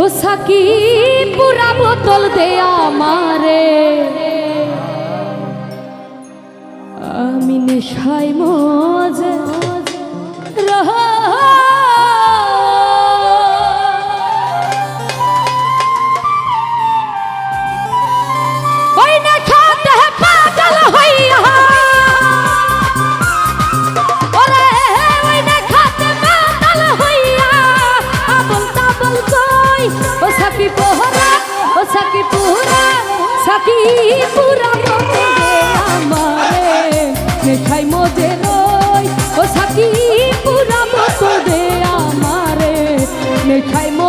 ও Psaki পুরা বোতল দে আমারে। আমি নেশায় মজা রহা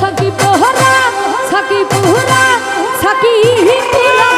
সাকি পোহরা সাকি পোহরা সাকি হিন্দুরা।